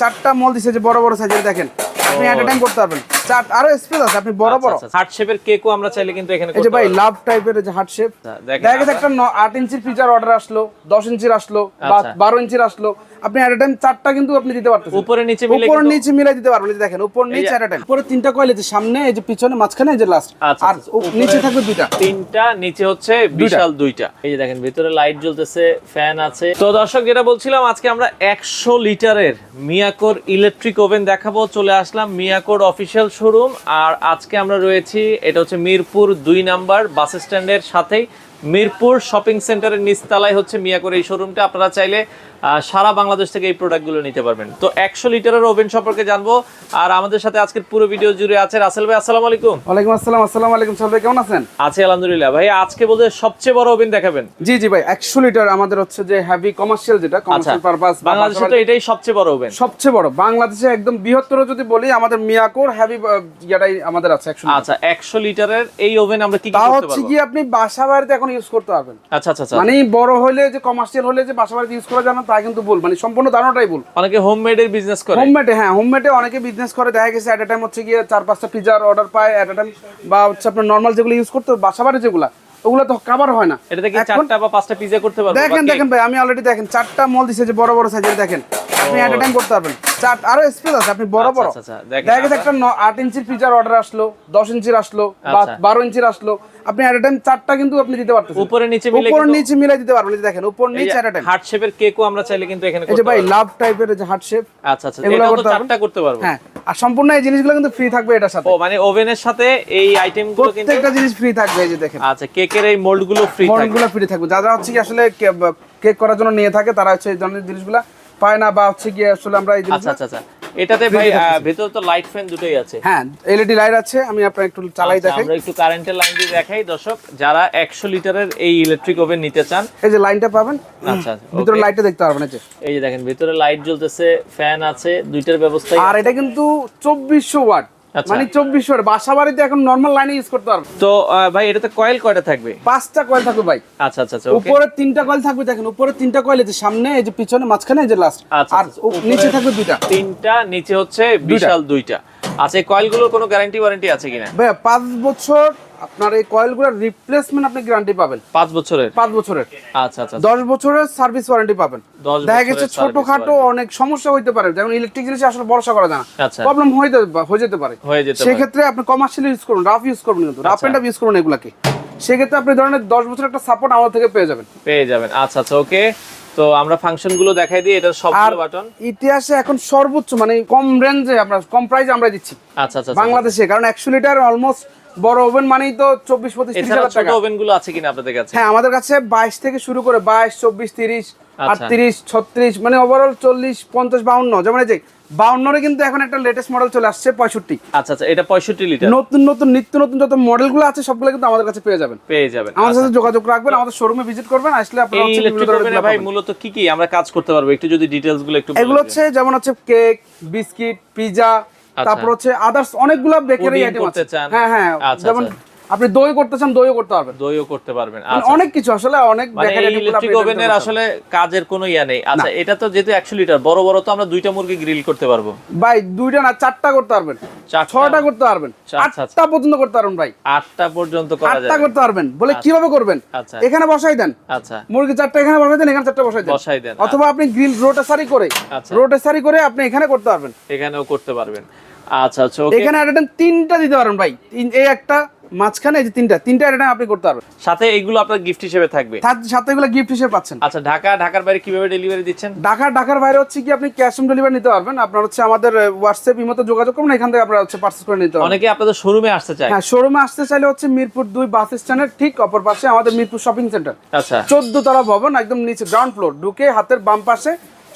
চারটা মল দিছে যে বড় বড় সাইজের দেখেন। আপনি টাইম করতে পারবেন। চার আরও স্পেস আছে আপনি বড় বড়। হার্ট শেপের কেকও আমরা চাইলে কিন্তু এখানে এই যে করতে ভাই লাভ টাইপের যে হার্ট শেপ আচ্ছা, দেখা গেছে একটা ন- আট ইঞ্চির পিজার অর্ডার আসলো দশ ইঞ্চির আসলো বা আচ্ছা। বারো ইঞ্চির আসলো। আপনি টাইম চারটা কিন্তু আপনি দিতে পারতেন উপরে নিচে মিলে উপর নিচে মিলাই দিতে পারবেন দেখেন উপর নিচে টাইম উপরে তিনটা কয়েল আছে সামনে এই যে পিছনে মাঝখানে এই যে লাস্ট আচ্ছা, আর আচ্ছা, নিচে থাকবে দুইটা। তিনটা নিচে হচ্ছে বিশাল দুইটা। এই যে দেখেন ভিতরে লাইট জ্বলতেছে ফ্যান আছে। তো দর্শক যেটা বলছিলাম আজকে আমরা একশো লিটারের মিয়াকোর ইলেকট্রিক ওভেন দেখাবো চলে আসলাম মিয়াকোর অফিসিয়াল শোরুম, আর আজকে আমরা রয়েছি, এটা হচ্ছে মিরপুর দুই নাম্বার বাস স্ট্যান্ডের সাথেই। মিরপুর শপিং সেন্টারের নিচতলায় হচ্ছে মিয়াকোর এই শোরুমটা আপনারা চাইলে সারা বাংলাদেশ থেকে এই প্রোডাক্টগুলো নিতে পারবেন। তো একশো লিটারের ওভেন সম্পর্কে জানব। আর আমাদের সাথে আজকের পুরো ভিডিও জুড়ে আছে রাসেল ভাই আসসালামু আলাইকুম। ওয়ালাইকুম আসসালাম আসসালামু আলাইকুম। সাহেব ভাই কেমন আছেন? আছি আলহামদুলিল্লাহ। ভাই আজকে বলতে সবচেয়ে বড় ওভেন দেখাবেন। জি জি ভাই একশো লিটার আমাদের হচ্ছে যে হেভি কমার্শিয়াল যেটা আচ্ছা কমার্শিয়াল পারপাস বাংলাদেশে তো এটাই সবচেয়ে বড় ওভেন সবচেয়ে বড় বাংলাদেশে একদম বৃহত্তর যদি বলি আমাদের মিয়াকোর হেভি ইয়াটাই আমাদের আছে একশো আচ্ছা একশো লিটারের এই ওভেন আমরা কি কি তা করতে হচ্ছে কি আপনি বাসা বাড়িতে এখন ইউজ করতে পারবেন। আচ্ছা আচ্ছা মানে বড় হলে যে কমার্শিয়াল হলে যে বাসা বাড়িতে ইউজ করা না তা কিন্তু ভুল। মানে সম্পূর্ণ ধারণাটাই ভুল। অনেকে হোম মেডের বিজনেস করে। হোমমেডে হ্যাঁ হোমমেডে অনেকে বিজনেস করে। দেখা গেছে এট টাইম হচ্ছে গিয়ে চার পাঁচটা পিজার অর্ডার পায় এট টাইম বা হচ্ছে আপনার নর্মাল যেগুলো ইউজ করতে বাসা বাড়ি যেগুলো ওগুলো তো কাভার হয় না। এটা কি এখন- চারটা বা পাঁচটা পিজা করতে পারব দেখেন দেখেন ভাই আমি অলরেডি দেখেন চারটা মল দিছে যে বড় বড় সাইজের দেখেন। আপনি এট টাইম করতে পারবেন। চার আরও স্পেস আছে আপনি বড় আচ্ছা, বড়। আচ্ছা, আচ্ছা, দেখেন দেখা গেছে একটা আট ইঞ্চির পিজার অর্ডার আসলো দশ ইঞ্চির আসলো বা। বারো ইঞ্চির আসলো। আপনি এট টাইম চারটা কিন্তু আপনি দিতে পারতেন উপরে নিচে মিলে উপর নিচে মিলাই দিতে পারবেন দেখেন উপর নিচে এট টাইম হার্ট শেপের কেকও আমরা চাইলে কিন্তু এখানে এই যে ভাই লাভ টাইপের যে হার্ট শেপ আচ্ছা আচ্ছা এগুলো তো করতে চারটা করতে পারব। হ্যাঁ আর সম্পূর্ণ এই জিনিসগুলো কিন্তু ফ্রি থাকবে এটার সাথে। ও মানে ওভেনের সাথে এই আইটেমগুলো কিন্তু প্রত্যেকটা জিনিস ফ্রি থাকবে এই যে দেখেন। আচ্ছা কেকের এই মোল্ডগুলো ফ্রি থাকবে। মডেলগুলো ফ্রি থাকবে। যারা হচ্ছে কি আসলে কেক করার জন্য নিয়ে থাকে তারা হচ্ছে এই ধরনের জিনিসগুলো পায় না বা হচ্ছে গিয়ে আসলে আমরা এই আচ্ছা আচ্ছা আচ্ছা। এটাতে ভাই ভেতরে তো লাইট ফ্যান দুটোই আছে। হ্যাঁ এলইডি লাইট আছে আমি আপনার একটু চালাই আচ্ছা, দেখাই। আমরা একটু কারেন্টের লাইন দিয়ে দেখাই। দর্শক যারা একশো লিটারের এই ইলেকট্রিক ওভেন নিতে চান এই যে লাইনটা পাবেন? আচ্ছা ভিতরে okay। লাইটটা দেখতে পারবেন এই যে। এই যে দেখেন ভিতরে লাইট জ্বলতেছে ফ্যান আছে দুইটার ব্যবস্থা আর এটা কিন্তু চব্বিশশো ওয়াট আচ্ছা। মানে চব্বিশ ওয়াট বাসা বাড়িতে এখন নর্মাল লাইনে ইউজ করতে পারব। তো ভাই এটাতে কয়েল কয়টা থাকবে? পাঁচটা কয়েল থাকবে ভাই। আচ্ছা আচ্ছা আচ্ছা উপরে তিনটা কয়েল থাকবে দেখেন উপরে তিনটা কয়েল আছে সামনে এই যে পিছনে মাঝখানে এই যে লাস্ট আচ্ছা, আর আচ্ছা, নিচে থাকবে দুইটা। তিনটা নিচে হচ্ছে বিশাল দুইটা। আচ্ছা এই কয়েলগুলোর কোনো গ্যারান্টি ওয়ারেন্টি আছে কিনা? ভাই পাঁচ বছর আপনার এই কয়েলগুলোর রিপ্লেসমেন্ট আপনি গ্যারান্টি পাবেন। পাঁচ বছরের? পাঁচ বছরের। আচ্ছা আচ্ছা দশ বছরের সার্ভিস ওয়ারেন্টি পাবেন। দেখা গেছে ছোটখাটো অনেক সমস্যা হইতে পারে। যেমন ইলেকট্রিক জিনিস আসলে ভরসা করা যায় না। আচ্ছা। প্রবলেম হয়ে যেতে হয়ে যেতে পারে। হয়ে যেতে পারে। সেক্ষেত্রে আপনি কমার্শিয়াল ইউজ করুন রাফ ইউজ করুন কিন্তু। রাফ আচ্ছা। এন্ড ইউজ করুন এগুলাকে। সেক্ষেত্রে আপনি ধরেন দশ বছর একটা সাপোর্ট আমাদের থেকে পেয়ে যাবেন। পেয়ে যাবেন। আচ্ছা আচ্ছা ওকে তো আমরা ফাংশনগুলো দেখাই দিই। আর সবগুলো বাটন ইতিহাসে এখন সর্বোচ্চ মানে কম রেঞ্জে আমরা কম প্রাইসে আমরা দিচ্ছি। আচ্ছা আচ্ছা আচ্ছা। বাংলাদেশে। কারণ একশো লিটার অলমোস্ট বড় ওভেন মানেই তো চব্বিশ পঁচিশ ছোট টাকা। ওভেনগুলো আছে কিনা আপনাদের কাছে? হ্যাঁ আমাদের কাছে বাইশ থেকে শুরু করে বাইশ চব্বিশ তিরিশ আচ্ছা। আটত্রিশ ছত্রিশ মানে ওভারঅল চল্লিশ পঞ্চাশ বাউন্ন যেমন এই যে বাউন্নরে কিন্তু এখন একটা লেটেস্ট মডেল চলে আসছে পঁয়ষট্টি। আচ্ছা আচ্ছা এটা পঁয়ষট্টি লিটার নতুন নতুন নিত্য নতুন যত মডেলগুলো আছে সবগুলো কিন্তু আমাদের কাছে পেয়ে যাবেন। পেয়ে যাবেন আমাদের সাথে যোগাযোগ রাখবেন আমাদের শোরুমে ভিজিট করবেন আসলে আপনারা ভাই মূলত কি কি আমরা কাজ করতে পারব? একটু যদি ডিটেলসগুলো একটু এগুলো হচ্ছে যেমন হচ্ছে কেক বিস্কিট পিজা তারপর হচ্ছে আদার্স অনেকগুলো বেকারি আইটেম আছে। হ্যাঁ হ্যাঁ আচ্ছা, যেমন আচ্ছা। আপনি দই করতে চান দইও করতে পারবেন। দইও করতে পারবেন মানে আচ্ছা। অনেক কিছু আসলে অনেক মানে ইলেকট্রিক ওভেনের আসলে কাজের কোনো ইয়া নেই। আচ্ছা এটা তো যেহেতু একশো লিটার বড় বড় তো আমরা দুইটা মুরগি গ্রিল করতে পারব। ভাই দুইটা না চারটা করতে পারবেন? ছয়টা করতে পারবেন। আচ্ছা, আচ্ছা। আটটা পর্যন্ত করতে পারবেন ভাই। আটটা পর্যন্ত করা আটটা করতে পারবেন। বলে কীভাবে করবেন? আচ্ছা। এখানে বসাই দেন। আচ্ছা। মুরগি চারটা এখানে বসাই দেন এখানে চারটা বসাই দেন। বসাই দেন অথবা আপনি গ্রিল রোটেসারি করে আচ্ছা। রোটেসারি করে আপনি এখানে করতে পারবেন। এখানেও করতে পারবেন। আচ্ছা আচ্ছা এখানে একটা তিনটা দিতে পারেন ভাই। এই একটা মাঝখানে যে তিনটা তিনটা একটা আপনি করতে পারবেন। সাথে এইগুলো আপনার গিফট হিসেবে থাকবে? সাথে এগুলো গিফট হিসেবে পাচ্ছেন। আচ্ছা ঢাকা ঢাকার বাইরে কীভাবে ডেলিভারি দিচ্ছেন? ঢাকা ঢাকার বাইরে হচ্ছে কি আপনি ক্যাশ অন ডেলিভারি নিতে পারবেন। আপনার হচ্ছে আমাদের হোয়াটসঅ্যাপ ইমোতে যোগাযোগ করবেন এখান থেকে আপনারা হচ্ছে পার্সেস করে নিতে পারবেন। অনেকে আপনাদের শোরুমে আসতে চায়। হ্যাঁ শোরুমে আসতে চাইলে হচ্ছে মিরপুর দুই বাস স্ট্যান্ডের ঠিক অপর পাশে আমাদের মিরপুর শপিং সেন্টার আচ্ছা। চোদ্দ তলা ভবন একদম নিচে গ্রাউন্ড ফ্লোর ঢুকে হাতের বাম পাশে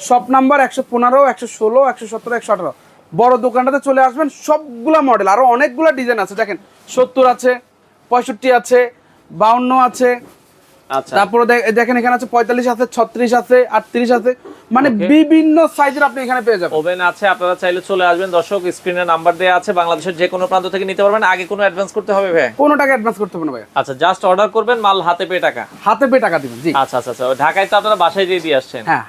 শপ নাম্বার একশো পনেরো একশো ষোলো একশো সতেরো একশো আঠারো। বড় দোকানটাতে চলে আসবেন, সবগুলো মডেল আরও অনেকগুলো ডিজাইন আছে। দেখেন, সত্তর আছে, পঁয়ষট্টি আছে, বাউন্ন আছে তারপরে দেখেন এখানে আছে পঁয়তাল্লিশ আছে ছত্রিশ আছে আটত্রিশ আছে। মানে বিভিন্ন সাইজের আপনি এখানে পেয়ে যাবেন। ওভেন আছে আপনারা চাইলে চলে আসবেন। দর্শক স্ক্রিনে নাম্বার দেওয়া আছে। বাংলাদেশের যে কোনো প্রান্ত থেকে নিতে পারবেন। আগে কোনো অ্যাডভান্স করতে হবে ভাই? কোনো টাকা অ্যাডভান্স করতে হবে না ভাই আচ্ছা জাস্ট অর্ডার করবেন মাল হাতে পেয়ে টাকা। হাতে পেয়ে টাকা দিবেন জি। আচ্ছা আচ্ছা আচ্ছা। ঢাকায় তো আপনারা বাসায় দিয়ে দিয়ে আসছেন। হ্যাঁ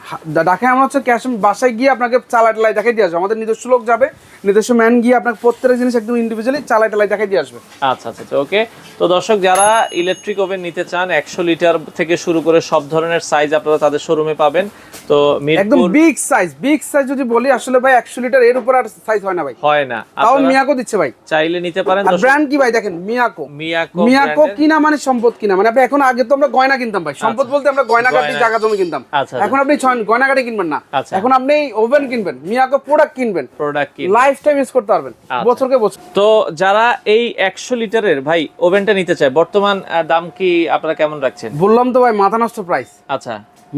ঢাকায় আমরা হচ্ছে ক্যাশ বাসায় গিয়ে আপনাকে চালাই টালাই দেখাই দিয়ে আসবে। আমাদের নিজস্ব লোক যাবে নিজস্ব ম্যান গিয়ে আপনাকে প্রত্যেকটা জিনিস একদম ইন্ডিভিজুয়ালি চালাই টালাই দেখাই দিয়ে আসবে। আচ্ছা আচ্ছা আচ্ছা ওকে তো দর্শক যারা ইলেকট্রিক ওভেন নিতে চান একশো লিটার থেকে শুরু করে সব ধরনের সাইজ আপনারা তাদের শোরুমে পাবেন। তো একদম বিগ সাইজ বিগ সাইজ যদি বলি আসলে ভাই একশো লিটার এর উপর আর সাইজ হয় না ভাই। হয় না। তাও মিয়াকো দিচ্ছে ভাই। চাইলে নিতে পারেন আর ব্র্যান্ড কি ভাই দেখেন? মিয়াকো মিয়াকো মিয়াকো কিনা মানে সম্পদ কিনা? মানে আপনি এখন আগে তো আমরা গয়না কিনতাম ভাই। সম্পদ বলতে আমরা গয়না। কাটি জায়গা জমি কিনতাম। আচ্ছা, এখন আপনি গয়না কাটি কিনবেন না। আচ্ছা। এখন আপনি ওভেন কিনবেন মিয়াকো প্রোডাক্ট কিনবেন। প্রোডাক্ট কি লাইফ টাইম ইউজ করতে পারবেন। আচ্ছা। বছরকে বছর। তো যারা এই একশো লিটারের ভাই ওভেনটা নিতে চায় বর্তমান দাম কি আপনারা কেমন রাখছেন? বললাম তো ভাই মাথা নষ্ট প্রাইস আচ্ছা।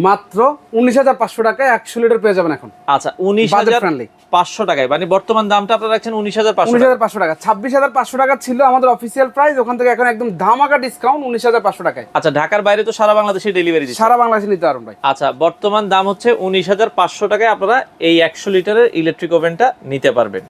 মাত্র উনিশ হাজার পাঁচশো টাকায় একশো লিটার পেয়ে যাবেন এখন। আচ্ছা উনিশ হাজার। পাঁচশো টাকায়। মানে বর্তমান দামটা আপনারা রাখছেন উনিশ হাজার পাঁচশো উনিশ হাজার পাঁচশো টাকা। ছাব্বিশ হাজার পাঁচশো টাকা ছিল আমাদের অফিসিয়াল প্রাইস ওখান থেকে এখন একদম ধামাকা ডিসকাউন্ট উনিশ হাজার পাঁচশো টাকায়। আচ্ছা ঢাকার বাইরে তো সারা বাংলাদেশে ডেলিভারি সারা বাংলাদেশে নিতে পারবেন ভাই। আচ্ছা বর্তমান দাম হচ্ছে উনিশ হাজার পাঁচশো টাকায় আপনারা এই একশো লিটারের ইলেকট্রিক ওভেনটা নিতে পারবেন।